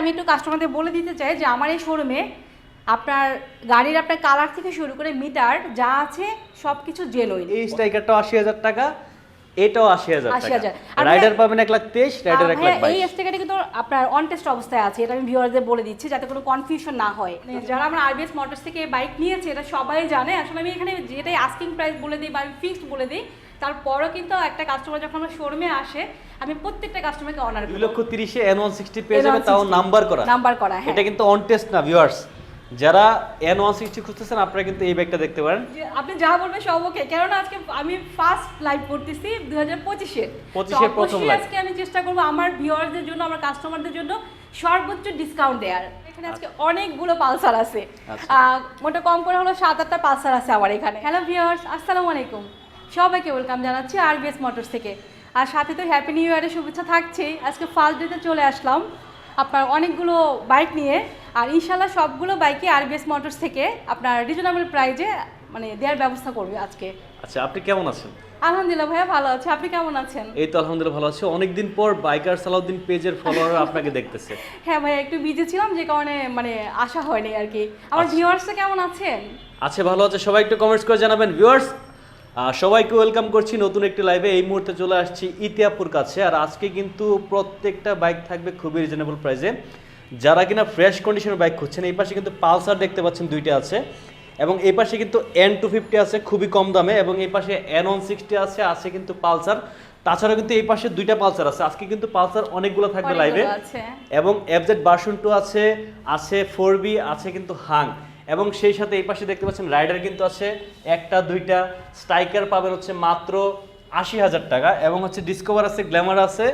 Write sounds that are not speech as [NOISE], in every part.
আমি একটু কাস্টমারদের বলে দিতে চাই যে আমার এই শোরুমে আপনার গাড়ির আপনার কালার থেকে শুরু করে মিটার যা আছে সব কিছু জেনুইন এই স্ট্রাইকারটা আশি হাজার টাকা এটাও আশি হাজার 80,000 টাকা আর রাইডার পাবেন এক লাখ তেইশ রাইডার এক লাখ এই স্টিকারটা কিন্তু আপনার অন টেস্ট অবস্থায় আছে এটা আমি ভিউয়ারদের বলে দিচ্ছি যাতে কোনো কনফিউশন না হয়। যারা আমরা আরবিএস মোটরস থেকে বাইক নিয়েছে এটা সবাই জানে। আসলে আমি এখানে যেটাই আস্কিং প্রাইস বলে দিই বা আমি ফিক্সড বলে দিই তারপরও কিন্তু একটা কাস্টমার যখন আমার শোরুমে আসে আমি প্রত্যেকটা কাস্টমারকে অনার দুই লক্ষ তিরিশে এন ওয়ান সিক্সটি পেয়ে যাবে তাও নাম্বার করা। নাম্বার করা হ্যাঁ। এটা কিন্তু অন টেস্ট না ভিউয়ার্স যারা এন ওয়ান সিক্সটি খুঁজতেছেন আপনারা কিন্তু এই ব্যাগটা দেখতে পারেন। আপনি যা বলবেন সব ওকে কেননা আজকে আমি ফার্স্ট লাইভ করতেছি দুই হাজার পঁচিশে। 25 এর প্রথম। আজকে আমি চেষ্টা করব আমার ভিউয়ারদের জন্য আমার কাস্টমারদের জন্য সর্বোচ্চ ডিসকাউন্ট দেওয়ার। এখানে আজকে অনেকগুলো পালসার আছে। আচ্ছা। মোটা কম করে হলো সাত আটটা পালসার আছে আমার এখানে। হ্যালো ভিউয়ার্স আসসালামু আলাইকুম। সবাইকে ওয়েলকাম জানাচ্ছি আরবিএস মোটরস থেকে। আর সাথে তো হ্যাপি নিউ ইয়ারের শুভেচ্ছা থাকছেই। আজকে ফার্স্ট ডেতে চলে আসলাম আপনার অনেকগুলো বাইক নিয়ে। আর ইনশাল্লাহ সবগুলো বাইকই আরবিএস মোটরস থেকে আপনার রিজনেবল প্রাইজে মানে দেওয়ার ব্যবস্থা করবে আজকে। আচ্ছা আপনি কেমন আছেন? আলহামদুলিল্লাহ ভাইয়া ভালো আছে। আপনি কেমন আছেন? এই তো আলহামদুলিল্লাহ ভালো আছি। অনেকদিন পর বাইকার সালাউদ্দিন পেজের ফলোয়ার আপনাকে দেখতেছে। [LAUGHS] হ্যাঁ ভাইয়া একটু বিজি ছিলাম যে কারণে মানে আশা হয়নি আর কি। আমার আচ্ছা। ভিউয়ার্সটা কেমন আছেন? আছে ভালো আছে। সবাই একটু কমেন্টস করে জানাবেন। ভিউয়ার্স সবাইকে ওয়েলকাম করছি। নতুন একটি লাইভে এই মুহূর্তে চলে আসছি ইতিয়াপুর কাছে। আর আজকে কিন্তু প্রত্যেকটা বাইক থাকবে খুবই রিজনেবল প্রাইসে যারা কিনা ফ্রেশ কন্ডিশনের বাইক খুঁজছেন এই পাশে কিন্তু পালসার দেখতে পাচ্ছেন দুইটা আছে। এবং এই পাশে কিন্তু এন টু ফিফটি আছে খুবই কম দামে। এবং এই পাশে এন ওয়ান সিক্সটি আছে আছে কিন্তু পালসার তাছাড়া কিন্তু এই পাশে দুইটা পালসার আছে। আজকে কিন্তু পালসার অনেকগুলো থাকবে লাইভে এবং এফজেড ভার্সন টু আছে আছে ফোর বি আছে কিন্তু হাং এবং সেই সাথে এই পাশে দেখতে পাচ্ছেন রাইডার কিন্তু আছে। একটা, দুইটা স্ট্রাইকার পাবেন হচ্ছে মাত্র আশি হাজার টাকা এবং হচ্ছে ডিসকভার আছে গ্ল্যামার আছে,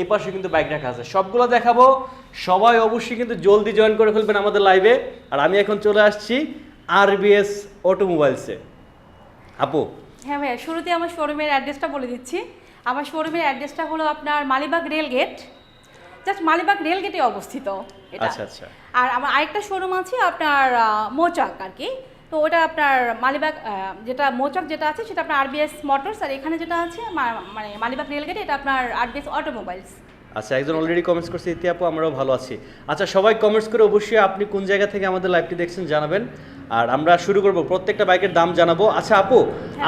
এই পাশে কিন্তু বাইক রাখা আছে। সবগুলো দেখাবো। সবাই অবশ্যই কিন্তু জলদি জয়েন করে ফেলবেন আমাদের লাইভে আর আমি এখন চলে আসছি আরবিএস অটোমোবাইলসে আপু? হ্যাঁ ভাইয়া শুরুতে আমার শোরুমের অ্যাড্রেসটা বলে দিচ্ছি। আমার শোরুমের অ্যাড্রেসটা হলো আপনার Malibag rail gate just Malibag রেলগেটে অবস্থিত এটা। আচ্ছা আচ্ছা। আর আমার আরেকটা শোরুম আছে আপনার মোচাক আর কি। তো ওটা আপনার মালিবাগ যেটা মোচাক যেটা আছে সেটা আপনার আরবিএস মোটরস আর এখানে যেটা আছে মানে মালিবাগ রেলগেট এটা আপনার আরবিএস অটোমোবাইলস আচ্ছা একজন অলরেডি কমেন্টস করছে ইতি আপু আমরাও ভালো আছি। আচ্ছা সবাই কমেন্টস করে অবশ্যই আপনি কোন জায়গা থেকে আমাদের লাইভটি দেখছেন জানাবেন। আর আমরা শুরু করব প্রত্যেকটা বাইকের দাম জানাব। আচ্ছা আপু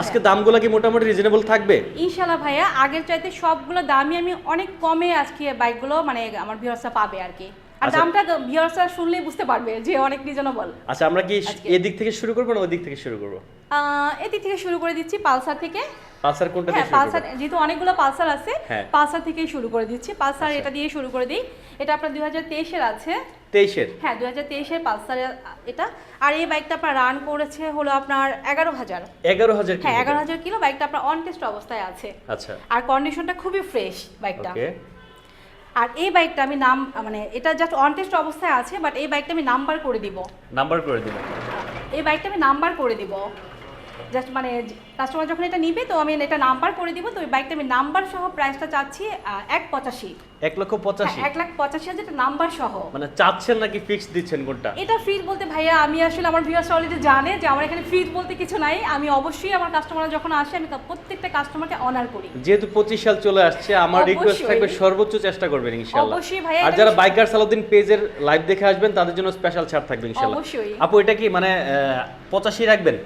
আজকে দামগুলো কি মোটামুটি রিজনেবল থাকবে? ইনশাল্লাহ ভাইয়া আগের চাইতে সবগুলো দামই আমি অনেক কমে আজকে বাইকগুলো মানে আমার ভিউয়ার্সরা পাবে আর কি। আর আচ্ছা। দামটা ভিউয়ার্সরা শুনলেই বুঝতে পারবে যে অনেক রিজনেবল আচ্ছা আমরা কি এদিক থেকে শুরু করব না ওই দিক থেকে শুরু করব? এদিক থেকে শুরু করে দিচ্ছি পালসার থেকে। পালসার কোনটা হ্যাঁ দিয়ে পালসার যেহেতু অনেকগুলো পালসার আছে হ্যাঁ। পালসার থেকেই শুরু করে দিচ্ছি। পালসার আচ্ছা। এটা দিয়ে শুরু করে দিই। এটা আপনার দুই হাজার তেইশের আছে। তেইশের? হ্যাঁ দুই হাজার তেইশের পালসার এটা। আর এই বাইকটা আপনার রান করেছে হলো আপনার এগারো হাজার। এগারো হাজার হ্যাঁ এগারো হাজার কিলো বাইকটা আপনার অন টেস্ট অবস্থায় আছে। আচ্ছা। আর কন্ডিশনটা খুবই ফ্রেশ বাইকটা। ওকে আর এই বাইকটা আমি নাম মানে এটা জাস্ট অন টেস্ট অবস্থায় আছে বাট এই বাইকটা আমি নাম্বার করে দিব। নাম্বার করে দিবেন এই বাইকটা আমি নাম্বার করে দিব। জাস্ট মানে কাস্টমার যখন এটা নিবে তো আমি এটা নাম্বার করে দিব তো বাইকটা আমি নাম্বার সহ প্রাইসটা চাচ্ছি এক পঁচাশি। এক লক্ষ পঁচাশি? হ্যাঁ, এক লাখ পঁচাশি হাজার নাম্বার সহ। মানে চাচ্ছেন নাকি ফিক্স দিচ্ছেন কোনটা? এটা ফ্রিজ বলতে ভাইয়া আমি আসলে আমার ভিউয়ার্স অলরেডি জানে যে আমার এখানে ফ্রিজ বলতে কিছু নাই। আমি অবশ্যই আমার কাস্টমার যখন আসে আমি প্রত্যেকটা কাস্টমারকে অনার করি। যেহেতু পঁচিশ সাল চলে আসছে আমার রিকোয়েস্ট থাকবে সর্বোচ্চ চেষ্টা করবেন ইনশাআল্লাহ। অবশ্যই ভাইয়া, আর যারা বাইকার সালাউদ্দিন পেজের লাইভ দেখে আসবেন তাদের জন্য স্পেশাল ছাড় থাকবে ইনশাআল্লাহ। অবশ্যই। আপু এটা কি মানে পঁচাশি রাখবেন?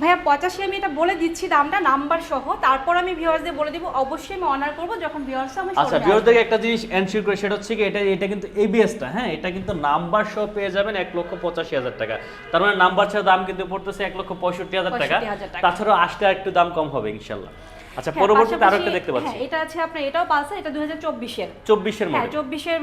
ভাইয়া পঁচাশি আমি এটা বলে দিচ্ছি দামটা নাম্বার সহ তারপর আমি ভিউয়ার্সদের বলে দিব অবশ্যই আমি অনার করব যখন ভিউয়ার্স আমার আচ্ছা showroom-এ ভিউয়ার আসবে। থেকে একটা জিনিস এনশিওর করে সেটা হচ্ছে কি এটা এটা কিন্তু এবিএসটা হ্যাঁ এটা কিন্তু নাম্বার সহ পেয়ে যাবেন এক লক্ষ পঁচাশি হাজার টাকা তার মানে নাম্বার ছাড়া দাম কিন্তু পড়তেছে এক লক্ষ পঁয়ষট্টি হাজার টাকা 65,000 টাকা। তাছাড়াও আসতে একটু দাম কম হবে ইনশাল্লাহ আচ্ছা হ্যাঁ, পরবর্তীতে আরও একটা দেখতে পাচ্ছি। হ্যাঁ এটা আছে আপনার এটাও পালসার এটা দুই হাজার চব্বিশের। চব্বিশের হ্যাঁ মডেল চব্বিশের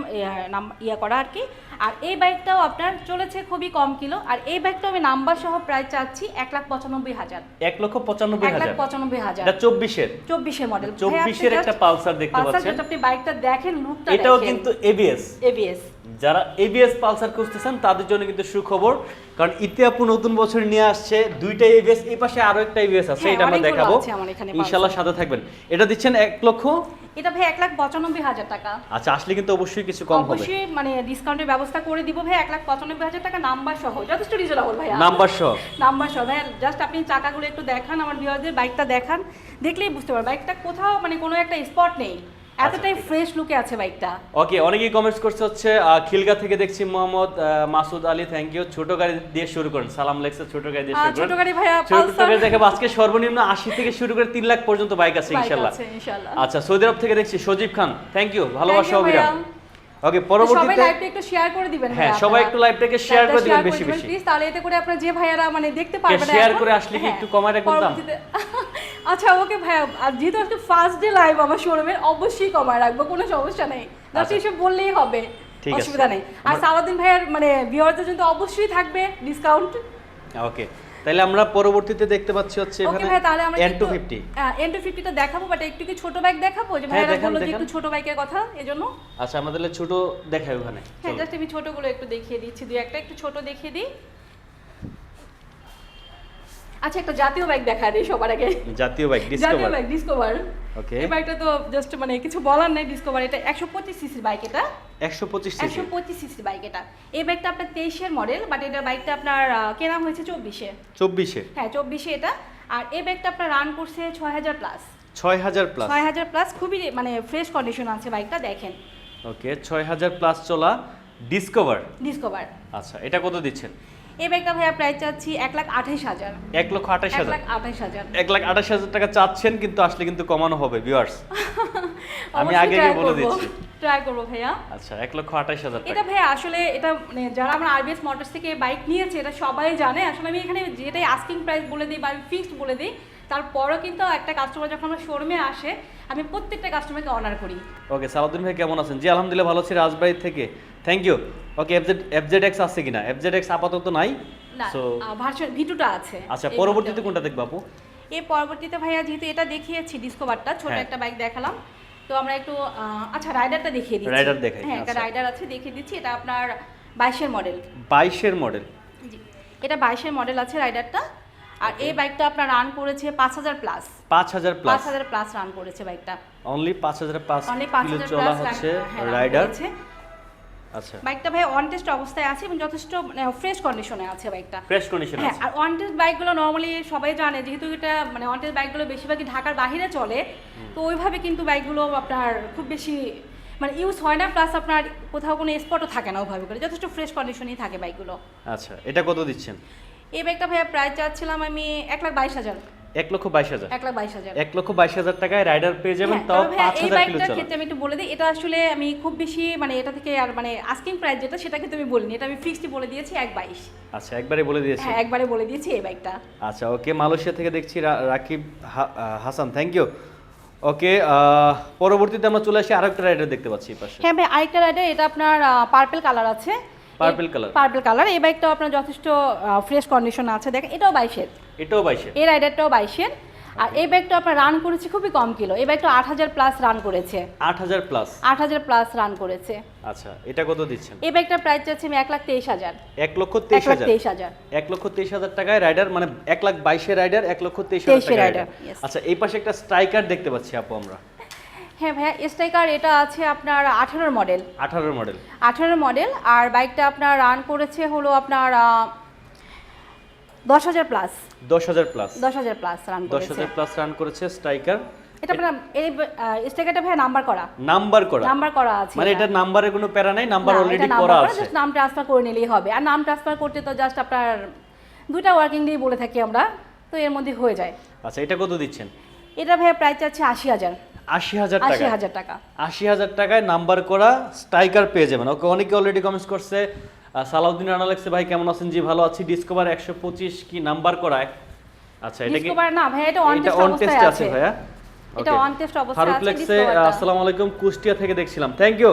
নাম ইয়া করা আর কি। আর এই বাইকটাও আপনার চলেছে খুবই কম কিলো। আর এই বাইকটা আমি নাম্বার সহ প্রায় চাচ্ছি এক লাখ পঁচানব্বই হাজার। এক লক্ষ পঁচানব্বই এক লাখ হাজার পঁচানব্বই হাজার। চব্বিশের। চব্বিশের মডেল চব্বিশের একটা পালসার দেখতে পাচ্ছেন। পালসার আপনি বাইকটা দেখেন লুকটা এটাও কিন্তু এবিএস এবিএস যারা এবিএস পালসার খুঁজতেছেন তাদের জন্য কিন্তু সুখবর কারণ ইতিহাপু নতুন বছর নিয়ে আসছে দুইটা এবিএস এই পাশে আরও একটা এবিএস আছে হ্যাঁ, এটা আমরা দেখাবো। ইনশাল্লাহ সাথে থাকবেন। এটা দিচ্ছেন এক লক্ষ? এটা ভাই এক লাখ পঁচানব্বই হাজার টাকা। আচ্ছা আসলে কিন্তু অবশ্যই কিছু কম হবে। অবশ্যই মানে ডিসকাউন্টের ব্যবস্থা করে দিব ভাই এক লাখ পঁচানব্বই হাজার টাকা নাম্বার সহ যথেষ্ট রিজনেবল ভাইয়া নাম্বার সহ। নাম্বার সহ ভাই জাস্ট আপনি চাকাগুলো একটু দেখান আমার ভিউয়ারদের বাইকটা দেখান দেখলেই বুঝতে পারবেন। বাইকটা কোথাও মানে কোনো একটা স্পট নেই। এতটাই ফ্রেশ লুকে আছে বাইকটা ওকে অনেকেই কমেন্টস করছে হচ্ছে খিলগা থেকে দেখছি মোহাম্মদ মাসুদ আলী থ্যাংক ইউ ছোট গাড়ি দিয়ে শুরু করুন। সালাম লেখছে ছোট গাড়ি দিয়ে শুরু করুন। ছোট গাড়ি ভাইয়া ছোট গাড়ি দেখে আজকে সর্বনিম্ন আশি থেকে শুরু করে 3 লাখ পর্যন্ত বাইক আছে ইনশাআল্লাহ আচ্ছা সৌদি আরব থেকে দেখছি সজীব খান। থ্যাংক ইউ ভালোবাসা অবিরাম। ওকে তো সবাই পরবর্তীতে লাইভটা একটু শেয়ার করে দিবেন হ্যাঁ, সবাই আপনারা। একটু লাইভটাকে share করে দিবেন বেশি বেশি। প্লিজ তাহলে এতে করে আপনারা যে ভাইয়ারা মানে দেখতে পারবেন share এখন, করে আসলে কি হ্যাঁ, একটু কমায় রাখবেন দাম? আচ্ছা ওকে ভাইয়া আর যেহেতু আজকে ফার্স্ট ডে লাইভ আমার শোরুমের অবশ্যই কমায় রাখব কোনো সমস্যা নেই জাস্ট আচ্ছা। এসে বললেই হবে অসুবিধা নেই আর সালাউদ্দিন ভাইয়ার মানে ভিউয়ারদের জন্য অবশ্যই থাকবে ডিসকাউন্ট ওকে তাহলে আমরা পরবর্তীতে দেখতে পাচ্ছি হচ্ছে এখানে ভাই তাহলে আমরা N two fifty N two ফিফটিটা দেখাবো বাট একটু কি ছোট বাইক দেখাবো? যে ভাইরা বলল যে একটু ছোট বাইকের কথা এজন্য। আচ্ছা আমাদের ছোট দেখাই ওখানে। হ্যাঁ। জাস্ট আমি ছোটগুলো একটু দেখিয়ে দিচ্ছি দুই একটা একটু ছোট দেখিয়ে দিই। আচ্ছা একটা জাতীয় বাইক দেখা দিই সবার আগে। জাতীয় বাইক জাতীয় ডিসকভার বাইক ডিসকভার ওকে এই বাইকটা তো জাস্ট মানে কিছু বলার নেই ডিসকভার এটা একশো পঁচিশ সিসির বাইক এটা। একশো পঁচিশ সিসি একশো পঁচিশ সিসির বাইক এটা। এই বাইকটা আপনার তেইশের মডেল বাট এটা বাইকটা আপনার কেনা হয়েছে চব্বিশে। চব্বিশে। হ্যাঁ চব্বিশে এটা। আর এই বাইকটা আপনার রান করছে ছয় হাজার প্লাস ছয় হাজার প্লাস ছয় হাজার প্লাস খুবই মানে ফ্রেশ কন্ডিশন আছে বাইকটা দেখেন। ওকে ছয় হাজার প্লাস চলা ডিসকভার ডিসকভার আচ্ছা এটা কত দিচ্ছেন? এই বাইকটা ভাইয়া প্রাইস চাচ্ছি এক লাখ আঠাইশ হাজার। এক লক্ষ আঠাশ হাজার। লাখ আঠাইশ হাজার। এক লাখ আঠাশ হাজার টাকা চাচ্ছেন কিন্তু আসলে কিন্তু কমানো হবে ভিউয়ার্স [LAUGHS] আমি আগে বলে দিচ্ছি ট্রাই করব ভাইয়া। আচ্ছা এক লক্ষ আঠাশ হাজার এটা ভাইয়া আসলে এটা মানে যারা আমরা আরবিএস মোটরস থেকে বাইক নিয়েছে এটা সবাই জানে। আসলে আমি এখানে যেটাই আস্কিং প্রাইস বলে দিই বা ফিক্সড বলে দিই তারপরও কিন্তু একটা কাস্টমার যখন আমার শোরুমে আসে আমি প্রত্যেকটা কাস্টমারকে অনার করি। ওকে সালাউদ্দিন ভাই কেমন আছেন? জি আলহামদুলিল্লাহ ভালো আছি রাজবাড়ি থেকে। Thank you okay FZ FZ X আছে কিনা? এফজেড এক্স আপাতত নাই। না সো ভার্সন ভিটুটা আছে। আচ্ছা পরবর্তীতে কোনটা দেখব আপু? এই পরবর্তীতে ভাইয়া যেহেতু এটা দেখিয়েছি ডিসকভারটা ছোট হ্যাঁ। একটা বাইক দেখালাম। তো আমরা একটু আচ্ছা রাইডারটা দেখিয়ে দিচ্ছি। রাইডার দেখাই, হ্যাঁ একটা আচ্ছা। রাইডার আছে দেখিয়ে দিচ্ছি। এটা আপনার বাইশের মডেল বাইশের মডেল জি এটা বাইশের মডেল আছে রাইডারটা আর এই বাইকটা আপনার রান করেছে পাঁচ হাজার প্লাস পাঁচ হাজার পাঁচ প্লাস হাজার প্লাস রান করেছে বাইকটা অনলি পাঁচ হাজার পাঁচ অনলি পাঁচ হাজার চলা প্লাস হচ্ছে হ্যাঁ, রাইডার আচ্ছা। বাইকটা ভাই অন টেস্ট অবস্থায় আছে এবং যথেষ্ট মানে ফ্রেশ কন্ডিশনে আছে বাইকটা ফ্রেশ কন্ডিশন হ্যাঁ আছে। আর অন টেস্ট বাইকগুলো নর্মালি সবাই জানে যেহেতু এটা মানে অন টেস্ট বাইকগুলো বেশিরভাগই ঢাকার বাইরে চলে তো ওইভাবে কিন্তু বাইকগুলো আপনার খুব বেশি মানে ইউজ হয় না প্লাস আপনার কোথাও কোনো স্পটও থাকে না ওইভাবে করে। যথেষ্ট ফ্রেশ কন্ডিশনেই থাকে বাইকগুলো আচ্ছা এটা কত দিচ্ছেন? এই ব্যাগটা ভাইয়া প্রাইস চাচ্ছিলাম আমি এক লাখ বাইশ হাজার। এক লক্ষ বাইশ হাজার। এক লাখ বাইশ হাজার। এক লক্ষ বাইশ হাজার টাকায় রাইডার পেয়ে যাবেন হ্যাঁ, তাও পাঁচ এই হাজার কিলো চলা ক্ষেত্রে আমি একটু বলে দিই এটা আসলে আমি খুব বেশি মানে এটা থেকে আর মানে আস্কিং প্রাইস যেটা সেটা কিন্তু আমি বলিনি এটা আমি ফিক্সড বলে দিয়েছি এক বাইশ। আচ্ছা একবারে বলে দিয়েছি? হ্যাঁ একবারে বলে দিয়েছি এই বাইকটা আচ্ছা ওকে মালয়েশিয়া থেকে দেখছি Ra- Rakib Ha- Hasan thank you okay পরবর্তীতে আমরা চলে আসি আরেকটা রাইডার দেখতে পাচ্ছি এই পাশে। হ্যাঁ ভাই আরেকটা রাইডার এটা আপনার পার্পল কালার আছে। Purple colour। পার্পল কালার এই বাইকটাও আপনার যথেষ্ট ফ্রেশ কন্ডিশন আছে। দেখেন এটাও বাইশের। এটাও বাইশে এই রাইডারটাও বাইশের। আর এই বাইকটা আপনার রান করেছে খুবই কম কিলো এই বাইকটা আট হাজার প্লাস রান করেছে। আট হাজার প্লাস আট হাজার প্লাস রান করেছে। আচ্ছা এটা কত দিচ্ছেন? এই বাইকটার প্রাইস চাচ্ছি আমি এক লাখ তেইশ হাজার। এক লক্ষ তেইশ হাজার? তেইশ হাজার। এক লক্ষ তেইশ হাজার টাকায় রাইডার মানে এক লাখ বাইশে রাইডার এক লক্ষ তেইশ হাজার 23 টাকা rider, রাইডার আচ্ছা এই পাশে একটা স্ট্রাইকার দেখতে পাচ্ছি আপু আমরা। হ্যাঁ ভাইয়া স্ট্রাইকার এটা আছে আপনার আঠারোর মডেল আঠারো মডেল আঠারো মডেল আর বাইকটা আপনার রান করেছে হলো আপনার দশ হাজার প্লাস দশ হাজার প্লাস দশ হাজার প্লাস রান দশ হাজার প্লাস রান করেছে স্ট্রাইকার এটা আপনার এই স্ট্রাইকারটা ভাই নাম্বার করা। নাম্বার করা। নাম্বার করা আছে মানে এটা। নাম্বারের কোনো প্যারা নাই নাম্বার অলরেডি করা আছে। নাম ট্রান্সফার করে নিলেই হবে। আর নাম ট্রান্সফার করতে তো জাস্ট আপনার দুইটা ওয়ার্কিং ডে বলে থাকি আমরা তো এর মধ্যে হয়ে যায়। আচ্ছা এটা কত দিচ্ছেন? এটা ভাইয়া প্রাইস চাচ্ছে আশি হাজার। আশি হাজার টাকা হাজার টাকা। আশি হাজার টাকায় নাম্বার করা স্ট্রাইকার পেয়ে যাবেন। ওকে অনেকে অলরেডি কমেন্টস করছে সালাউদ্দিন রানা লেখছে ভাই কেমন আছেন? জি ভালো আছি। ডিসকভার একশো পঁচিশ কি নাম্বার করায় আচ্ছা এটা কি না ভাইয়া এটা অন টেস্ট আছে। ভাইয়া? এটা ফারুক আসসালামু আলাইকুম কুষ্টিয়া থেকে দেখছিলাম। থ্যাংক ইউ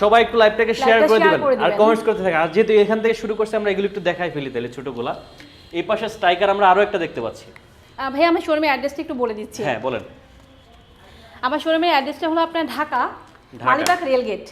সবাই একটু লাইভটাকে শেয়ার করে দিবেন। আর কমেন্টস করতে থাকেন। আর যেহেতু এখান থেকে শুরু করছে আমরা এগুলো একটু দেখাই ফেলি তাহলে ছোটগুলা। এই পাশে স্ট্রাইকার আমরা আরও একটা দেখতে পাচ্ছি। ভাইয়া আমি শোরুমের অ্যাড্রেসটা একটু বলে দিচ্ছি। হ্যাঁ বলেন। আমার শোরুমের অ্যাড্রেসটা হলো আপনার Dhaka. Malibag rail gate.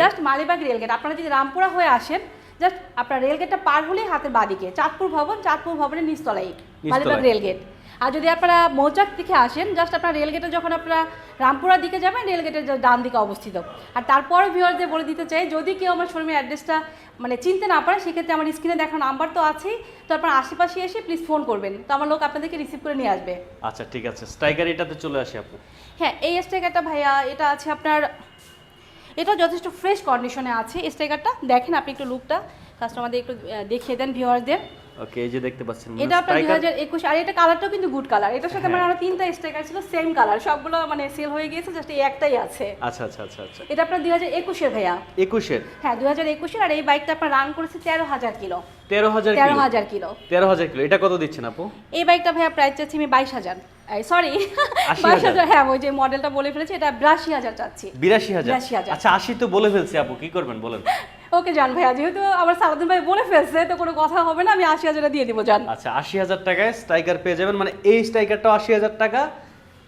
Just Malibag rail gate আপনারা যদি রামপুরা হয়ে আসেন জাস্ট আপনার রেলগেটটা পার হলেই হাতের বাদিকে চাঁদপুর ভবন চাঁদপুর ভবনের নিচতলায় মালিবাগ রেলগেট আর যদি আপনারা মৌচাক দিকে আসেন জাস্ট আপনার রেলগেটে যখন আপনারা রামপুরার দিকে যাবেন রেলগেটের ডান দিকে অবস্থিত। আর তারপরে ভিউয়ারদের বলে দিতে চাই যদি কেউ আমার শোরুমের অ্যাড্রেসটা মানে চিনতে না পারে সেক্ষেত্রে আমার স্ক্রিনে দেখানো নাম্বার তো আছেই। তো আপনার আশেপাশে এসে প্লিজ ফোন করবেন। তো আমার লোক আপনাদেরকে রিসিভ করে নিয়ে আসবে। আচ্ছা ঠিক আছে। স্ট্রাইকার এটাতে চলে আসে আপু। হ্যাঁ এই স্ট্রাইকারটা ভাইয়া, এটা আছে আপনার, এটা যথেষ্ট ফ্রেশ কন্ডিশনে আছে স্ট্রাইকারটা দেখেন আপনি একটু লুকটা কাস্টমারদের একটু দেখিয়ে দেন ভিউয়ারদের ওকে এই যে দেখতে পাচ্ছেন এটা আপনার দুই হাজার একুশ আর এটা কালারটাও কিন্তু গুড কালার এটার সাথে আমার আরও তিনটা স্ট্রাইকার ছিল সেম কালার সবগুলো মানে সেল হয়ে গিয়েছে জাস্ট এই একটাই আছে। আচ্ছা আচ্ছা আচ্ছা আচ্ছা। এটা আপনার দুই হাজার একুশের ভাইয়া। একুশের? হ্যাঁ দুই হাজার একুশের আর এই বাইকটা আপনার রান করেছে তেরো হাজার কিলো। তেরো হাজার তেরো কিলো হাজার কিলো। তেরো হাজার কিলো। এটা কত দিচ্ছেন আপু? এই বাইকটা ভাইয়া প্রাইস চাচ্ছি আমি বাইশ হাজার। সরি 80,000 বাইশ হাজার হ্যাঁ ওই যে মডেলটা বলে ফেলেছি এটা বিরাশি হাজার চাচ্ছি। বিরাশি হাজার? 82,000 আচ্ছা আশি তো বলে ফেলছি আপু কি করবেন বলেন? ওকে জান ভাইয়া যেহেতু আমার সারাদিন ভাই বলে ফেলছে তো কোনো কথা হবে না আমি আশি হাজারে দিয়ে দিব জান। আচ্ছা আশি হাজার টাকায় স্ট্রাইকার পেয়ে যাবেন মানে এই স্ট্রাইকারটাও আশি হাজার টাকা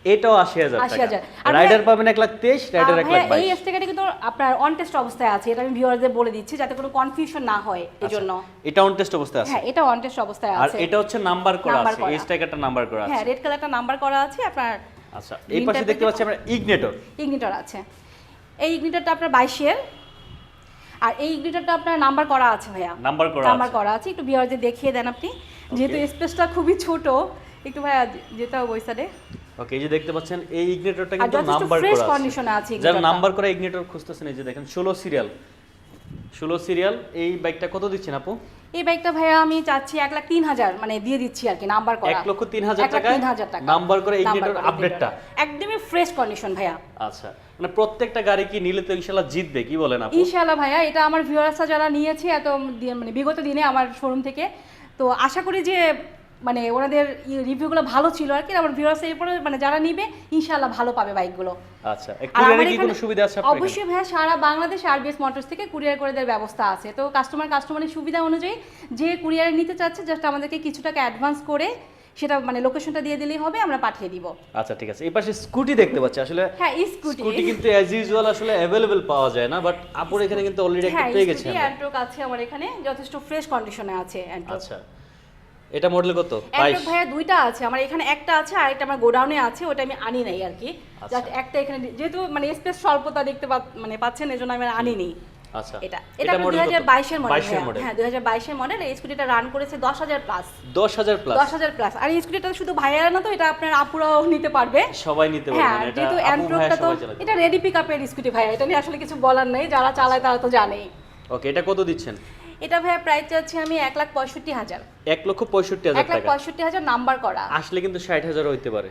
এটাও আশি হাজার 80,000 টাকা। আর রাইডার পাবেন এক লাখ তেইশ রাইডার এক লাখ এই স্টিকারটা কিন্তু আপনার অন টেস্ট অবস্থায় আছে এটা আমি ভিউয়ারদের বলে দিচ্ছি যাতে কোনো কনফিউশন না হয় এই জন্য। এটা অন টেস্ট অবস্থায় আছে? হ্যাঁ এটা অন টেস্ট অবস্থায় আচ্ছা। আর এটা হচ্ছে নাম্বার করা আছে এই স্ট্রাইকারটা নাম্বার করা আছে। হ্যাঁ রেড কালারটা নাম্বার করা আছে আপনার আচ্ছা এই পাশে দেখতে পাচ্ছি আমরা ইগনেটর ইগনিটর আছে। এই ইগনিটরটা আপনার বাইশের। আর এই ইগনিটরটা আপনার নাম্বার করা আছে ভাইয়া। নাম্বার করা নাম্বার করা আছে। একটু ভিউয়ারদের দেখিয়ে দেন আপনি। যেহেতু স্পেসটা খুবই ছোট একটু ভাইয়া যেতে হবে ওই সাইডে ওকে এই যে দেখতে পাচ্ছেন এই ইগনেটরটা কিন্তু নাম্বার করা আছে। কন্ডিশনে আছে যারা নাম্বার করা ইগনেটর খুঁজতেছেন এই যে দেখেন ষোলো সিরিয়াল ষোলো সিরিয়াল এই বাইকটা কত দিচ্ছেন আপু? এই বাইকটা ভাইয়া আমি চাচ্ছি এক লাখ তিন হাজার মানে দিয়ে দিচ্ছি আর কি নাম্বার করা। এক লক্ষ তিন হাজার টাকা। নাম্বার করে ইগনেটর আপডেটটা একদমই ফ্রেশ কন্ডিশন ভাইয়া। আচ্ছা। মানে প্রত্যেকটা গাড়ি কি নিলে তো ইনশাল্লাহ জিতবে কি বলেন আপু? ইনশাআল্লাহ ভাইয়া এটা আমার ভিউয়ার্সরা যারা নিয়েছে এত মানে বিগত দিনে আমার শোরুম থেকে। তো আশা করি যে মানে ওনাদের রিভিউগুলো ভালো ছিল আর কি আমার ভিউয়ার্স এরপরে মানে যারা নিবে ইনশাআল্লাহ ভালো পাবে বাইকগুলো আচ্ছা কুরিয়ারে কি কোনো সুবিধা আছে অবশ্যই ভাইয়া সারা বাংলাদেশ আরবিএস মোটরস থেকে কুরিয়ার করে দেওয়ার ব্যবস্থা আছে। তো কাস্টমার কাস্টমারের সুবিধা অনুযায়ী যে কুরিয়ারে নিতে চাচ্ছে জাস্ট আমাদেরকে কিছু টাকা অ্যাডভান্স করে সেটা মানে লোকেশনটা দিয়ে দিলেই হবে আমরা পাঠিয়ে দিব। আচ্ছা ঠিক আছে। এই পাশে স্কুটি দেখতে পাচ্ছি। আসলে হ্যাঁ স্কুটি স্কুটি কিন্তু অ্যাজ ইউজুয়াল আসলে অ্যাভেলেবেল পাওয়া যায় না বাট আপুর এখানে কিন্তু অলরেডি একটা হ্যাঁ পেয়ে গেছে আমরা। অ্যান্ট্রোক আছে আমার এখানে যথেষ্ট ফ্রেশ কন্ডিশনে আছে অ্যান্ট্রোক আচ্ছা। এটা মডেল কত? অ্যান্ড্রয়েড বাইশ। ভাইয়া দুইটা আছে আমার এখানে একটা আছে আর একটা আমার গোডাউনে আছে ওটা আমি আনি নাই আর কি। আচ্ছা। জাস্ট একটা এখানে যেহেতু মানে স্পেস স্বল্পতা দেখতে মানে পাচ্ছেন এজন্য আমি আর আনিনি আচ্ছা। এটা। এটা দুই model হাজার কত? বাইশের মডেল 22 এর মডেল হ্যাঁ দুই হাজার মডেল এই স্কুটিটা রান করেছে দশ হাজার প্লাস দশ হাজার প্লাস দশ হাজার প্লাস আর এই স্কুটিটা শুধু ভাইয়ারা না তো এটা আপনার আপুরাও নিতে পারবে। সবাই নিতে হ্যাঁ যেহেতু আপু ভাইয়া তো এটা রেডি পিক আপের স্কুটি ভাইয়া এটা নিয়ে আসলে কিছু বলার নেই। যারা চালায় তারা তো জানেই। ওকে এটা কত দিচ্ছেন? এটা ভাইয়া প্রাইস চাচ্ছি আমি এক লাখ পঁয়ষট্টি হাজার। এক লক্ষ পঁয়ষট্টি হাজার এক লাখ টাকা। পঁয়ষট্টি হাজার নাম্বার করা। আসলে কিন্তু ষাট হাজার হইতে পারে।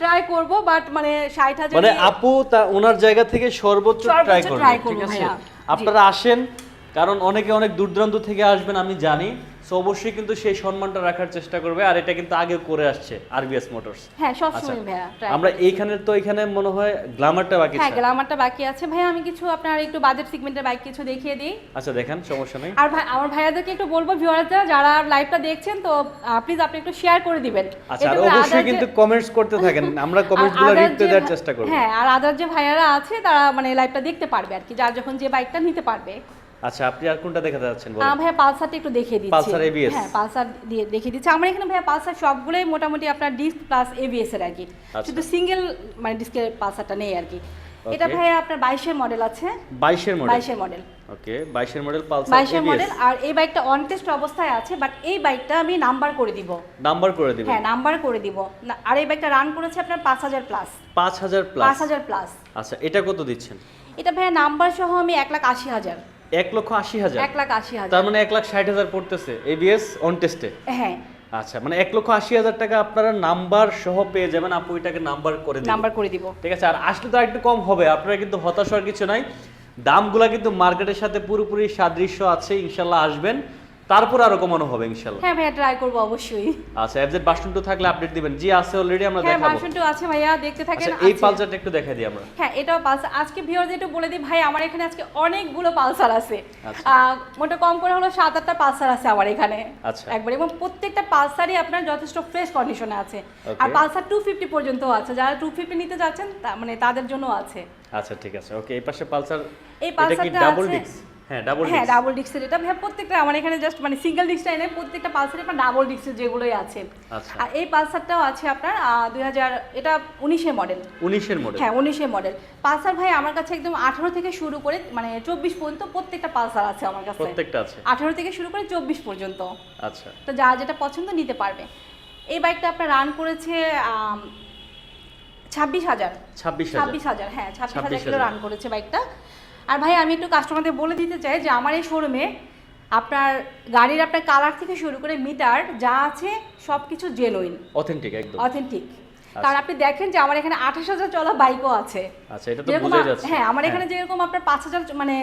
ট্রাই করব বাট মানে ষাট হাজার মানে আপু তা ওনার জায়গা থেকে সর্বোচ্চ সর্বোচ্চ ট্রাই করব করবেন ঠিক আছে। আপনারা আসেন কারণ অনেকে অনেক দূর দূরান্ত থেকে আসবেন আমি জানি। সো অবশ্যই কিন্তু সেই সম্মানটা রাখার চেষ্টা করবে আর এটা কিন্তু আগে করে আসছে আরবিএস মোটরস হ্যাঁ আচ্ছা সবসময় ভাইয়া আমরা এইখানে তো এখানে মনে হয় গ্ল্যামারটা বাকি হ্যাঁ আছে। গ্লামারটা বাকি আছে। ভাইয়া আমি কিছু আপনার একটু বাজেট সেগমেন্টের বাইক কিছু দেখিয়ে দিই। আচ্ছা দেখেন সমস্যা নেই। আর ভাই আমার ভাইয়াদেরকে একটু বলব ভিউয়াররা যারা লাইভটা দেখছেন তো প্লিজ আপনি একটু শেয়ার করে দিবেন। আচ্ছা আর অবশ্যই কিন্তু কমেন্টস করতে থাকেন। [LAUGHS] আমরা কমেন্টসগুলো আর রিপ্লাই দেওয়ার চেষ্টা করব। হ্যাঁ আর আদার যে ভাইয়ারা আছে তারা মানে লাইভটা দেখতে পারবে আর কি। যার যখন যে বাইকটা নিতে পারবে। আচ্ছা আপনি আর কোনটা দেখাতে যাচ্ছেন বলেন? ভাইয়া পালসারটা একটু দেখিয়ে দিচ্ছি। Pulsar ABS হ্যাঁ পালসার দিয়ে দেখিয়ে দিচ্ছি। আমার এখানে ভাইয়া পালসার সবগুলোই মোটামুটি আপনার ডিস্ক প্লাস এবিএস এর আর কি। আচ্ছা। শুধু সিঙ্গেল মানে ডিস্কের পালসারটা নেই আর কি। এটা. ভাইয়া আপনার বাইশের মডেল আছে। 22 এর মডেল বাইশের মডেল ওকে 22 এর মডেল পালসার বাইশের এবিএস মডেল আর এই বাইকটা অন টেস্ট অবস্থায় আছে বাট এই বাইকটা আমি নাম্বার করে দিব। নাম্বার করে দিবেন? হ্যাঁ নাম্বার করে দিব। আর এই বাইকটা রান করেছে আপনার পাঁচ হাজার প্লাস 5000 পাঁচ প্লাস হাজার প্লাস আচ্ছা এটা কত দিচ্ছেন? এটা ভাইয়া নাম্বার সহ আমি এক লাখ আশি হাজার। এক লক্ষ আশি হাজার। এক লাখ আশি হাজার। তার মানে এক লাখ ষাট হাজার পড়তেছে এবিএস অন টেস্টে হ্যাঁ। আচ্ছা মানে এক লক্ষ আশি হাজার টাকা আপনারা নাম্বার সহ পেয়ে যাবেন আপু এটাকে নাম্বার করে নাম্বার করে দিব। ঠিক আছে আর আসলে তো একটু কম হবে আপনারা কিন্তু হতাশ হওয়ার কিছু নাই। দামগুলা কিন্তু মার্কেটের সাথে পুরোপুরি সাদৃশ্য আছে ইনশাল্লাহ আসবেন। তারপর আরও কমানো হবে ইনশাল্লাহ হ্যাঁ ভাইয়া ট্রাই করব অবশ্যই। আচ্ছা এফজেড বাসন টু থাকলে আপডেট দিবেন। জি আছে অলরেডি আমরা হ্যাঁ ভার্সন টু আছে ভাইয়া দেখতে থাকেন আচ্ছা এই পালসারটা একটু দেখাই দিই আমরা। হ্যাঁ এটাও পালসার। আজকে ভিউয়ারদের একটু বলে দিই ভাই আমার এখানে আজকে অনেকগুলো পালসার আছে। আচ্ছা। মোটা কম করে হলো সাত আটটা পালসার আছে আমার এখানে। আচ্ছা। একবার এবং প্রত্যেকটা পালসারই আপনার যথেষ্ট ফ্রেশ কন্ডিশনে আছে। আর পালসার টু ফিফটি পর্যন্ত আছে। যারা টু ফিফটি নিতে যাচ্ছেন মানে তাদের জন্য আছে। আচ্ছা ঠিক আছে। ওকে এই পাশে পালসার এই পালসারটা ডাবল ডিক্স হ্যাঁ ডাবল হ্যাঁ ডাবল ডিস্কের এটা ভাই প্রত্যেকটা আমার এখানে জাস্ট মানে সিঙ্গেল ডিস্কটা এনে প্রত্যেকটা পালসারে আপনার ডাবল ডিস্কের যেগুলোই আছে। আচ্ছা। আর এই পালসারটাও আছে আপনার দুই হাজার এটা উনিশের মডেল 19 এর মডেল হ্যাঁ উনিশের মডেল পালসার ভাই আমার কাছে একদম আঠারো থেকে শুরু করে মানে চব্বিশ পর্যন্ত প্রত্যেকটা পালসার আছে আমার কাছে। প্রত্যেকটা আছে। আঠারো থেকে শুরু করে চব্বিশ পর্যন্ত। আচ্ছা। তো যা যেটা পছন্দ নিতে পারবে। এই বাইকটা আপনার রান করেছে ছাব্বিশ হাজার। ছাব্বিশ হাজার। ছাব্বিশ হাজার হ্যাঁ ছাব্বিশ হাজার কিলো রান করেছে বাইকটা আর ভাই আমি একটু কাস্টমারদের বলে দিতে চাই যে আমার এই শোরুমে আপনার গাড়ির আপনার কালার থেকে শুরু করে মিটার যা আছে সব কিছু জেনুইন অথেন্টিক একদম। অথেন্টিক কারণ আপনি দেখেন যে আমার এখানে আঠাশ হাজার চলা বাইকও আছে। আচ্ছা এটা তো বোঝা যাচ্ছে। হ্যাঁ আমার এখানে যেরকম আপনার পাঁচ হাজার মানে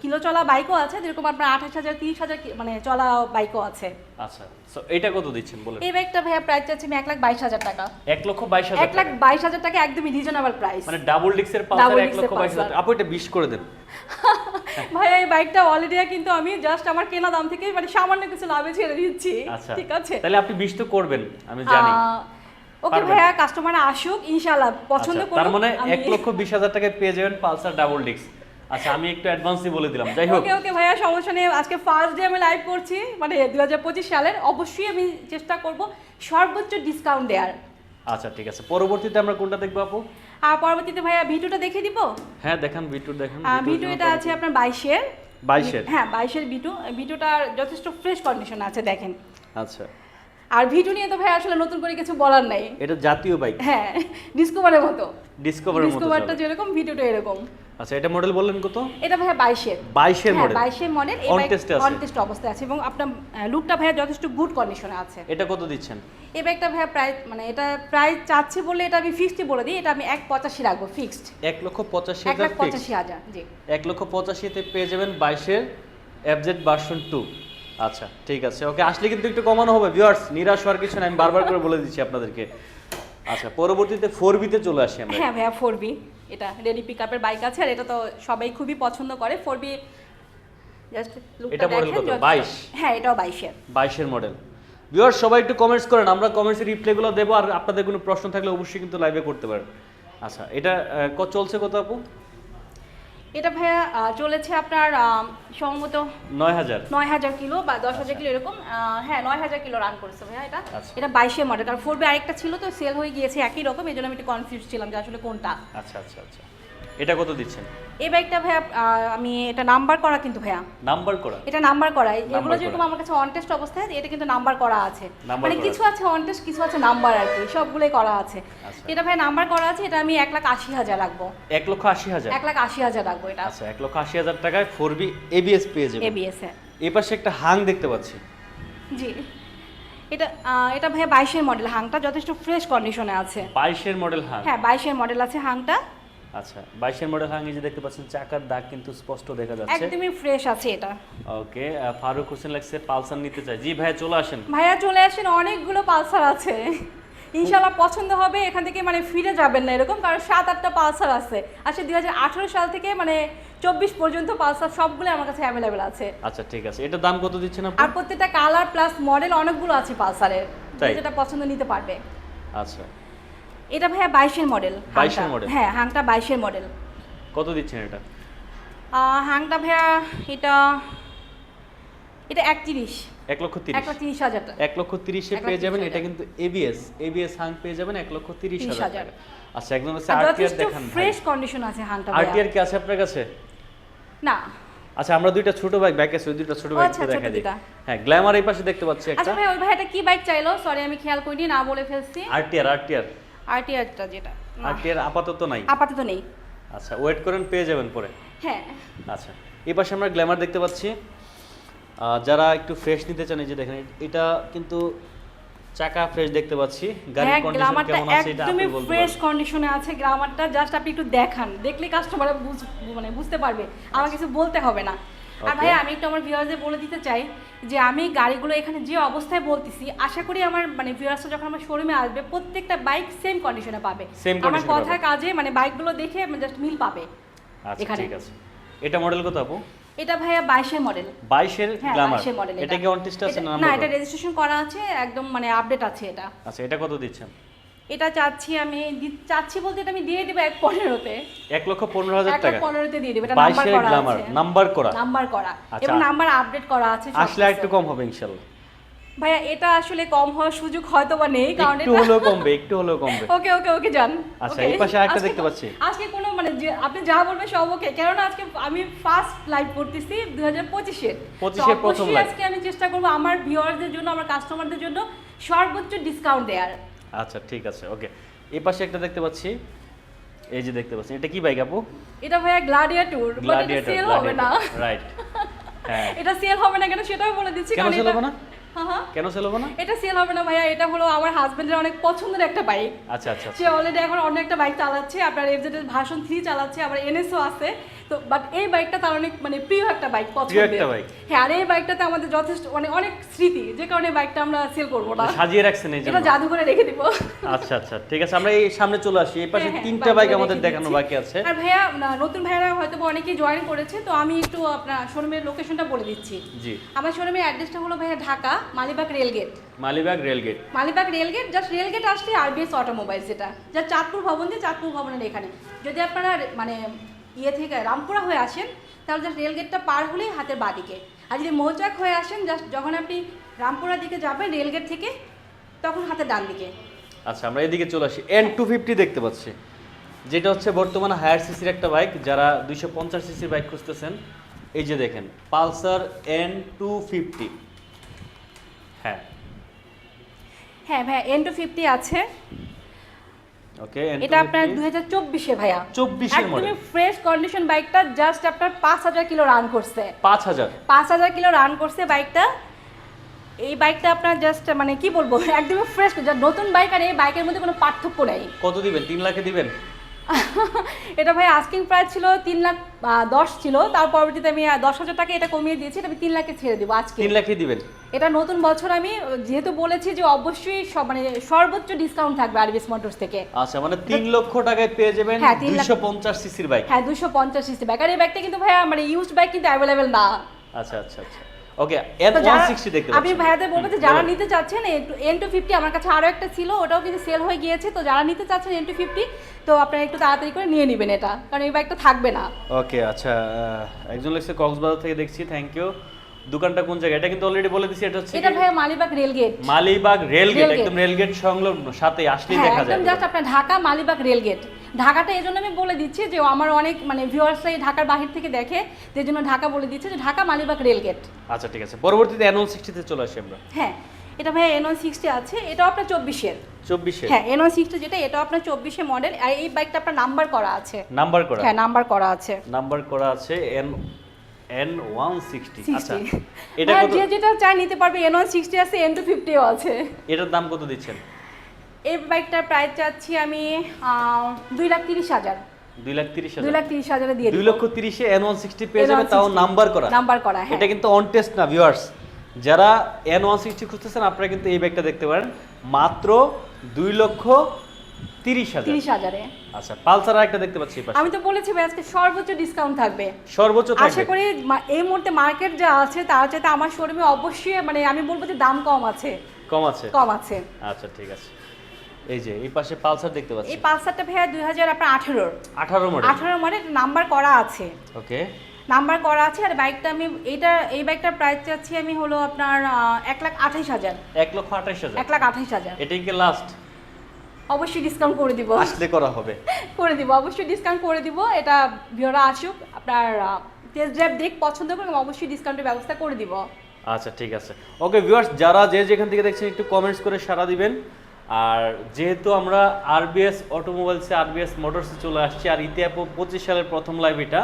কিলো চলা বাইকও আছে যেরকম আপনার আঠাশ হাজার তিরিশ হাজার মানে চলা বাইকও আছে। আচ্ছা সো এটা কত দিচ্ছেন বলেন। এই বাইকটা ভাইয়া প্রাইস চাচ্ছি আমি এক লাখ বাইশ হাজার টাকা। এক লক্ষ বাইশ হাজার এক লাখ বাইশ হাজার টাকা একদমই রিজনেবল প্রাইস মানে ডাবল ডিক্সের পালসার এক লক্ষ বাইশ হাজার আপু এটা বিশ করে দেন। ভাইয়া এই বাইকটা অলরেডি কিন্তু আমি জাস্ট আমার কেনা দাম থেকে মানে সামান্য কিছু লাভে ছেড়ে দিচ্ছি। আচ্ছা। ঠিক আছে? তাহলে আপনি বিশ তো করবেন আমি জানি। ওকে ভাইয়া কাস্টমার আসুক ইনশাআল্লাহ। পছন্দ আচ্ছা, করুক তার মানে আমি- এক লক্ষ বিশ হাজার টাকায় পেয়ে যাবেন পালসার ডাবল ডিক্স আচ্ছা আমি একটু অ্যাডভান্সই বলে দিলাম। যাই হোক। ওকে ওকে ভাইয়া সমস্যা নেই। আজকে ফার্স্ট ডে আমি লাইভ করছি মানে দু হাজার পঁচিশ সালের। অবশ্যই আমি চেষ্টা করব সর্বোচ্চ ডিসকাউন্ট দেওয়ার। আচ্ছা ঠিক আছে। পরবর্তীতে আমরা কোনটা দেখব আপু? আর পরবর্তীতে ভাইয়া ভিডিওটা দেখে দিব? হ্যাঁ দেখান ভিটু দেখান ভিডিও। এটা আছে আপনার বাইশের। বাইশের? হ্যাঁ বাইশের ভিডিও। ভিডিওটার যথেষ্ট ফ্রেশ কন্ডিশন আছে দেখেন। আচ্ছা। আর ভিডিও নিয়ে তো ভাই আসলে নতুন করে কিছু বলার নাই। এটা জাতীয় বাইক হ্যাঁ ডিসকভারের মতো। ডিসকভারের মতো ডিসকভারটা। যেরকম ভিডিওটা এরকম। আচ্ছা এটা মডেল বললেন কত? এটা ভাইয়া বাইশের। বাইশের হ্যাঁ মডেল বাইশের মডেল এই বাইক। অন টেস্ট অবস্থায় আছে এবং আপনার লুকটা ভাইয়া যথেষ্ট গুড কন্ডিশনে আছে। এটা কত দিচ্ছেন? এই ব্যাগটা ভাইয়া প্রায় মানে এটা প্রায় চাচ্ছি বলে এটা আমি ফিক্সডই বলে দিই এটা আমি এক পঁচাশি রাখব ফিক্সড এক লক্ষ পঁচাশি এক হাজার জি। এক লক্ষ পঁচাশিতে পেয়ে যাবেন বাইশের এফজেড ভার্সন টু আচ্ছা ঠিক আছে। ওকে আসলে কিন্তু একটু কমানো হবে ভিউয়ার্স নিরাশ হওয়ার কিছু না আমি বারবার করে বলে দিচ্ছি আপনাদেরকে। আচ্ছা পরবর্তীতে ফোর বিতে চলে আসি আমরা। হ্যাঁ ভাইয়া ফোর বি এটা রেডি পিক আপের বাইক আছে আর এটা তো সবাই খুবই পছন্দ করে। ফোর বি জাস্ট এটা মডেল কত? 22? হ্যাঁ এটাও বাইশের বাইশের মডেল ভিউয়ার্স সবাই একটু কমেন্টস করেন আমরা কমেন্টসের রিপ্লাইগুলো দেবো আর আপনাদের কোনো প্রশ্ন থাকলে অবশ্যই কিন্তু লাইভে করতে পারেন। আচ্ছা এটা চলছে কত আপু? এটা ভাইয়া চলেছে আপনার সম্ভবত নয় হাজার নয় হাজার কিলো বা দশ হাজার কিলো এরকম হ্যাঁ নয় হাজার কিলো রান করেছে ভাইয়া এটা। আচ্ছা। এটা বাইশে মডেল কারণ ফোর আরেকটা ছিল তো সেল হয়ে গিয়েছে একই রকম এই জন্য আমি একটু কনফিউজ ছিলাম যে আসলে কোনটা। আচ্ছা আচ্ছা আচ্ছা। এটা কত দিচ্ছেন? এই বাইকটা ভাইয়া আমি এটা নাম্বার করা কিন্তু ভাইয়া। নাম্বার করা? এটা নাম্বার করা। এগুলো যেরকম আমার কাছে অন টেস্ট অবস্থায় এটা কিন্তু নাম্বার করা আছে। মানে কিছু আছে। অন টেস্ট কিছু আছে নাম্বার আর কি সবগুলোই করা আছে। আচ্ছা। এটা ভাই নাম্বার করা আছে এটা আমি এক লাখ আশি হাজার রাখব। এক লক্ষ আশি হাজার? এক লাখ আশি হাজার রাখব এটা। আচ্ছা এক লক্ষ আশি হাজার টাকায় ফোর বি এবিএস পেয়ে যাবেন। এবিএস এ। এই পাশে একটা হাং দেখতে পাচ্ছি। জি। এটা এটা ভাইয়া বাইশের মডেল হাংটা যথেষ্ট ফ্রেশ কন্ডিশনে আছে। বাইশের মডেল হাং? হ্যাঁ বাইশের মডেল আছে হাংটা। আচ্ছা বাইশের মডেল হাং এই যে দেখতে পাচ্ছেন চাকার দাগ কিন্তু স্পষ্ট দেখা যাচ্ছে। একদমই ফ্রেশ আছে এটা। ওকে ফারুক হোসেন লাগছে পালসার নিতে চাই জি ভাই চলে আসেন। ভাইয়া চলে আসেন অনেকগুলো পালসার আছে। ইনশাল্লাহ পছন্দ হবে এখান থেকে মানে ফিরে যাবেন না এরকম কারণ সাত আটটা পালসার আছে। আসলে দুই হাজার আঠেরো সাল থেকে মানে চব্বিশ পর্যন্ত পালসার সবগুলো আমার কাছে অ্যাভেলেবেল আছে। আচ্ছা ঠিক আছে। এটার দাম কত দিচ্ছেন আর প্রত্যেকটা কালার প্লাস মডেল অনেকগুলো আছে পালসারের? যেটা পছন্দ নিতে পারবে। আচ্ছা। এটা ভাইয়া বাইশের মডেল 22 এর model? হ্যাঁ হাংটা বাইশের মডেল। কত দিচ্ছেন এটা? হাংটা ভাইয়া এটা এটা একত্রিশ। এক লক্ষ এক তিরিশ তিরিশ হাজার এক লক্ষ তিরিশে পেয়ে যাবেন এটা কিন্তু এবিএস এবিএস হাং পেয়ে যাবেন এক লক্ষ তিরিশ হাজার। আচ্ছা একদম আরটিআর দেখান ফ্রেশ কন্ডিশন আছে হাংটা আরটিআর কি আছে আপনার কাছে? না। আচ্ছা আমরা দুইটা ছোট বাইক বাইক আছে দুইটা ছোট বাইক আচ্ছা, দেখা দিই। হ্যাঁ গ্ল্যামার এই পাশে দেখতে পাচ্ছি আচ্ছা একটা। ভাই ওই ভাইটা কি বাইক চাইলো? সরি আমি খেয়াল করিনি না বলে ফেলছি। আরটিআর আরটিআর আরটিআরটা যেটা। আরটিআর আপাতত নাই। আপাতত নেই। আচ্ছা ওয়েট করেন পেয়ে যাবেন পরে। হ্যাঁ। আচ্ছা এই পাশে আমরা গ্ল্যামার দেখতে পাচ্ছি। যারা একটু ফ্রেশ নিতে চান এই যে দেখেন এটা কিন্তু চাকা ফ্রেশ দেখতে পাচ্ছি। গাড়ির হ্যাঁ কন্ডিশন কেমন আছে এটা আপনি বলতে ফ্রেশ কন্ডিশনে আছে। গ্লামারটা জাস্ট আপনি একটু দেখান। দেখলে কাস্টমার মানে বুঝতে পারবে। আমার কিছু বলতে হবে না। আর. ভাই আমি একটু আমার ভিউয়ারদের বলে দিতে চাই যে আমি গাড়িগুলো এখানে যে অবস্থায় বলতেছি আশা করি আমার মানে ভিউয়ার্সরা যখন আমার শোরুমে আসবে প্রত্যেকটা বাইক সেম কন্ডিশনে পাবে। আমার পাবে। কাজে মানে বাইকগুলো দেখে জাস্ট মিল পাবে আচ্ছা। ঠিক আছে। এটা মডেল কত আপু? এটা ভাইয়া বাইশের মডেল বাইশের হ্যাঁ গ্ল্যামার মডেল এটা কি অনটেস্ট আছে না না এটা রেজিস্ট্রেশন করা আছে একদম মানে আপডেট আছে এটা। আচ্ছা এটা কত দিচ্ছেন? এটা চাচ্ছি আমি চাচ্ছি বলতে এটা আমি দিয়ে দেবো এক পনেরোতে। এক লক্ষ পনেরো হাজার টাকা। পনেরোতে দিয়ে দেবো এটা নাম্বার করা আছে। নাম্বার করা। নাম্বার করা। আচ্ছা। এবং নাম্বার আপডেট করা আছে আসলে একটু কম হবে ইনশাল্লাহ। ভাইয়া এটা আসলে কম হওয়ার সুযোগ হয়তো বা নেই কারণ একটু হলেও কমবে একটু হলেও কমবে। [LAUGHS] ওকে ওকে ওকে যান। আচ্ছা, এই পাশে আরেকটা দেখতে পাচ্ছি। আজকে কোনো মানে যে আপনি যা বলবেন সব ওকে। কেননা আজকে আমি ফার্স্ট লাইভ করতেছি দুই হাজার পঁচিশের 25 এর প্রথম live। আজকে আমি চেষ্টা করব আমার ভিউয়ারদের জন্য আমার কাস্টমারদের জন্য সর্বোচ্চ ডিসকাউন্ট দেওয়ার। আচ্ছা ঠিক আছে ওকে। এই পাশে একটা দেখতে পাচ্ছি। এই যে দেখতে পাচ্ছেন এটা কি বাইক আপু? এটা ভাইয়া গ্লাডিয়েটর গ্লাডিয়েটর সেল হবে না। রাইট হ্যাঁ। [LAUGHS] এটা সেল হবে না কেন সেটাও বলে দিচ্ছি কেন সেল হবে না? হ্যাঁ কেন সেল হবে না? এটা সেল হবে না ভাইয়া এটা হলো আমার হাজবেন্ডের অনেক পছন্দের একটা বাইক আচ্ছা আচ্ছা সে অলরেডি এখন অন্য একটা বাইক চালাচ্ছে আপনার এফজেড ভার্সন থ্রি চালাচ্ছে আবার এনএসও আছে। তো বাট এই বাইকটা তার অনেক মানে প্রিয় একটা বাইক পছন্দের। হ্যাঁ আর এই বাইকটাতে আমাদের যথেষ্ট মানে অনেক স্মৃতি যে কারণে বাইকটা আমরা সেল করব না। সাজিয়ে রাখছেন এই এটা জাদু করে রেখে দিব। আচ্ছা আচ্ছা ঠিক আছে আমরা এই সামনে চলে আসি। এই পাশে হ্যাঁ, হ্যাঁ, তিনটা বাইক আমাদের দেখানো বাকি আছে। আর ভাইয়া নতুন ভাইয়ারা হয়তো অনেকেই জয়েন করেছে তো আমি একটু আপনার শোরুমের লোকেশনটা বলে দিচ্ছি। জি। আমার শোরুমের অ্যাড্রেসটা হলো ভাইয়া Dhaka Malibagh rail gate Malibagh rail gate Malibagh rail gate just rail gate আসলে আরবিএস অটোমোবাইলস যেটা যা চাঁদপুর ভবন যে চাঁদপুর ভবনের এখানে। যদি আপনারা মানে ইয়ে থেকে রামপুরা হয়ে আসেন তাহলে জাস্ট রেলগেটটা পার হলেই হাতের বাদিকে। আর যদি মৌচাক হয়ে আসেন জাস্ট যখন আপনি রামপুরার দিকে যাবেন রেলগেট থেকে তখন হাতের ডান দিকে। আচ্ছা আমরা এদিকে চলে আসি। এন টু ফিফটি দেখতে পাচ্ছি। যেটা হচ্ছে বর্তমানে হায়ার সিসির একটা বাইক যারা দুইশো পঞ্চাশ সিসির বাইক খুঁজতেছেন এই যে দেখেন পালসার এন টু ফিফটি হ্যাঁ। হ্যাঁ ভাইয়া এন টু ফিফটি আছে। ওকে এটা আপনার দুই হাজার চব্বিশে ভাইয়া। চব্বিশের মডেল একদম ফ্রেশ কন্ডিশন বাইকটা জাস্ট আপনার পাঁচ হাজার কিলো রান করছে। পাঁচ হাজার। পাঁচ হাজার কিলো রান করছে বাইকটা এই বাইকটা আপনার জাস্ট মানে কি বলব [LAUGHS] একদম ফ্রেশ নতুন বাইক আর এই বাইকের মধ্যে কোনো পার্থক্য নাই। কত দিবেন? তিন লাখে দিবেন? [LAUGHS] এটা ভাই আস্কিং প্রাইস ছিল তিন লাখ দশ ছিল। তার পরবর্তীতে আমি দশ হাজার টাকা এটা কমিয়ে দিয়েছি এটা আমি তিন লাখে ছেড়ে দিব আজকে। তিন লাখে দিবেন। এটা নতুন বছর আমি যেহেতু বলেছি যে অবশ্যই সব মানে সর্বোচ্চ ডিসকাউন্ট থাকবে আরবিএস মোটরস থেকে। আচ্ছা মানে তিন লক্ষ টাকায় পেয়ে যাবেন হ্যাঁ, তিন লাখ- পঞ্চাশ সিসির বাইক হ্যাঁ দুশো পঞ্চাশ সিসি বাইক আর এই বাইকটা কিন্তু ভাইয়া মানে ইউজড বাইক কিন্তু অ্যাভেলেবেল না। আচ্ছা আচ্ছা আচ্ছা। ওকে এন তো ওয়ান যারা- সিক্সটি দেখতে আমি পাচ্ছেন ভাইয়াদের বলব যে যারা নিতে চাচ্ছেন এন টু ফিফটি আমার কাছে আরও একটা ছিল ওটাও কিন্তু সেল হয়ে গিয়েছে তো যারা নিতে চাচ্ছেন এন টু ফিফটি তো আপনারা একটু তাড়াতাড়ি করে নিয়ে নেবেন এটা কারণ এই বাইকটা থাকবে না। ওকে আচ্ছা একজন লেগছে কক্সবাজার থেকে দেখছি থ্যাংক ইউ দোকানটা কোন জায়গায়? এটা কিন্তু অলরেডি বলে দিছি এটা হচ্ছে এটা কি? ভাইয়া Malibagh rail gate Malibagh rail gate. একদম রেলগেট সংলগ্ন সাথে আসলেই হ্যাঁ দেখা যায় একদম জাস্ট আপনার ঢাকা মালিবাগ রেলগেট ঢাকাটা এই জন্য আমি বলে দিচ্ছি যে আমার অনেক মানে ভিউয়ার্সরাই ঢাকার বাহির থেকে দেখে যে জন্য ঢাকা বলে দিচ্ছে যে ঢাকা মালিবাগ রেলগেট আচ্ছা ঠিক আছে। পরবর্তীতে এন ওয়ান সিক্সটিতে চলে আসি আমরা। হ্যাঁ এটা ভাইয়া এন ওয়ান সিক্সটি আছে এটাও আপনার চব্বিশের। চব্বিশে হ্যাঁ এন ওয়ান সিক্সটি যেটা এটাও আপনার চব্বিশে মডেল আর এই বাইকটা আপনার নাম্বার করা আছে। নাম্বার করা। হ্যাঁ নাম্বার করা আছে। নাম্বার করা আছে এন এন ওয়ান সিক্সটি আচ্ছা [LAUGHS] এটা যে যেটা চাই নিতে পারবে এন ওয়ান সিক্সটি আছে এন টু ফিফটিও আছে। এটার দাম কত দিচ্ছেন? এই বাইকটার প্রাইস চাচ্ছি আমি দুই লাখ তিরিশ হাজার। দুই লাখ তিরিশ দুই হাজার লাখ তিরিশ হাজারে দিয়ে দুই লক্ষ তিরিশে এন ওয়ান সিক্সটি পেয়ে যাবে তাও নাম্বার করা। নাম্বার করা হ্যাঁ। এটা কিন্তু অন টেস্ট না ভিউয়ার্স যারা এন ওয়ান সিক্সটি খুঁজতেছেন আপনারা কিন্তু এই ব্যাগটা দেখতে পারেন। মাত্র দুই লক্ষ তিরিশ হাজার। তিরিশ হাজারে। আচ্ছা পালসার একটা দেখতে পাচ্ছি। আমি তো বলেছি ভাই আজকে সর্বোচ্চ ডিসকাউন্ট থাকবে। সর্বোচ্চ থাকবে? আশা করি এই মুহূর্তে মার্কেট যা আছে তার চাইতে আমার শোরুমে অবশ্যই মানে আমি বলব যে দাম কম আছে। কম আছে? কম আছে। আচ্ছা ঠিক আছে। এই যে এই পাশে পালসার দেখতে পাচ্ছি। এই পালসারটা ভাইয়া দুই হাজার আপনার আঠেরোর। আঠারো মডেল আঠারো মডেল নাম্বার করা আছে। ওকে নাম্বার করা আছে আর বাইকটা আমি এইটা এই বাইকটার প্রাইস চাচ্ছি আমি হলো আপনার এক লাখ আঠাইশ হাজার। এক লক্ষ আঠাশ হাজার? এক লাখ আঠাইশ হাজার। এটাই কি লাস্ট অবশ্যই ডিসকাউন্ট করে দিব। আসলে করা হবে। [LAUGHS] করে দিব অবশ্যই ডিসকাউন্ট করে দিব। এটা ভিওরা আসুক আপনার টেস্ট ড্রাইভ দেখ পছন্দ করে অবশ্যই ডিসকাউন্টের ব্যবস্থা করে দিব। আচ্ছা ঠিক আছে। ওকে ভিউয়ার্স যারা যে যেখান থেকে দেখছেন একটু কমেন্টস করে সাড়া দিবেন। আর যেহেতু আমরা আরবিএস অটোমোবাইলসে আরবিএস মোটরসে চলে আসছি আর ইতিহাপ পঁচিশ সালের প্রথম লাইভ এটা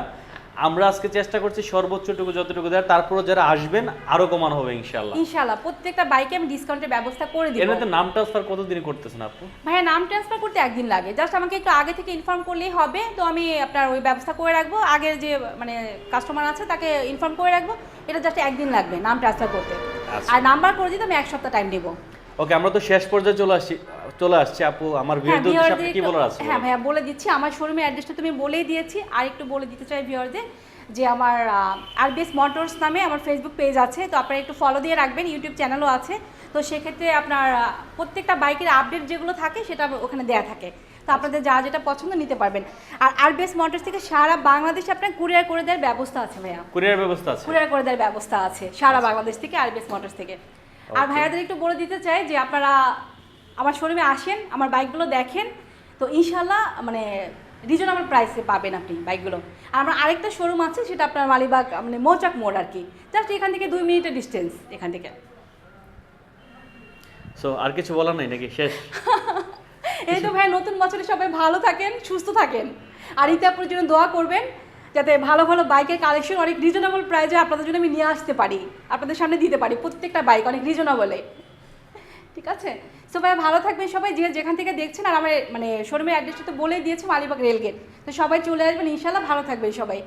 আমরা আজকে চেষ্টা করছি সর্বোচ্চটুকু যতটুকু দেওয়ার তারপরও যারা আসবেন আরও কমানো হবে ইনশাল্লাহ ইনশাআল্লাহ প্রত্যেকটা বাইকে আমি ডিসকাউন্টের ব্যবস্থা করে দিব। এর মধ্যে নাম ট্রান্সফার কতদিন করতেছেন আপু? ভাইয়া নাম ট্রান্সফার করতে একদিন লাগে। জাস্ট আমাকে একটু আগে থেকে ইনফর্ম করলেই হবে তো আমি আপনার ওই ব্যবস্থা করে রাখব। আগের যে মানে কাস্টমার আছে তাকে ইনফর্ম করে রাখব। এটা জাস্ট একদিন লাগবে নাম ট্রান্সফার করতে। আচ্ছা। আর নাম্বার করে দিতে আমি এক সপ্তাহ টাইম দিব। ওকে আমরা তো শেষ পর্যায়ে চলে আসছি চলে আসছি। আপু আমার হ্যাঁ ভিউয়ারদের উদ্দেশ্যে আপনি কি বলার আছে হ্যাঁ ভাইয়া বলে দিচ্ছি আমার শোরুমের অ্যাড্রেসটা তুমি বলেই দিয়েছি। আর একটু বলে দিতে চাই ভিউয়ারদের যে আমার আরবিএস মোটরস নামে আমার ফেসবুক পেজ আছে। তো আপনারা একটু ফলো দিয়ে রাখবেন ইউটিউব চ্যানেলও আছে। তো সেক্ষেত্রে আপনার প্রত্যেকটা বাইকের আপডেট যেগুলো থাকে সেটা ওখানে দেয়া থাকে। তো আপনাদের যা যেটা পছন্দ নিতে পারবেন। আর আরবিএস মোটরস থেকে সারা বাংলাদেশে আপনার কুরিয়ার করে দেওয়ার ব্যবস্থা আছে ভাইয়া। কুরিয়ার ব্যবস্থা আছে? কুরিয়ার করে দেওয়ার ব্যবস্থা আছে সারা বাংলাদেশ থেকে আরবিএস মোটরস থেকে। আর ভাইয়াদের একটু বলে দিতে চাই যে আপনারা আমার শোরুমে আসেন আমার বাইকগুলো দেখেন। তো ইনশাল্লাহ মানে রিজনেবল প্রাইসে পাবেন আপনি বাইকগুলো। আর আমার আরেকটা শোরুম আছে সেটা আপনার মালিবাগ মানে মৌচাক মোড় আর কি। জাস্ট এখান থেকে দুই মিনিটের ডিস্টেন্স এখান থেকে। সো আর কিছু বলার নাই নাকি? শেষ? [LAUGHS] এই তো ভাই নতুন বছরে সবাই ভালো থাকেন সুস্থ থাকেন। আর ইতিহাপুরের জন্য দোয়া করবেন। যাতে ভালো ভালো বাইকের কালেকশন অনেক রিজনেবল প্রাইজে আপনাদের জন্য আমি নিয়ে আসতে পারি। আপনাদের সামনে দিতে পারি, প্রত্যেকটা বাইক অনেক রিজনেবলে ঠিক আছে? সো ভাই, ভালো থাকবেন সবাই, যে যেখান থেকে দেখছেন, আর আমার মানে শোরুমের অ্যাড্রেসটা তো বলেই দিয়েছে মালিবাগ রেলগেট তো সবাই চলে আসবেন ইনশাল্লাহ ভালো থাকবেন সবাই।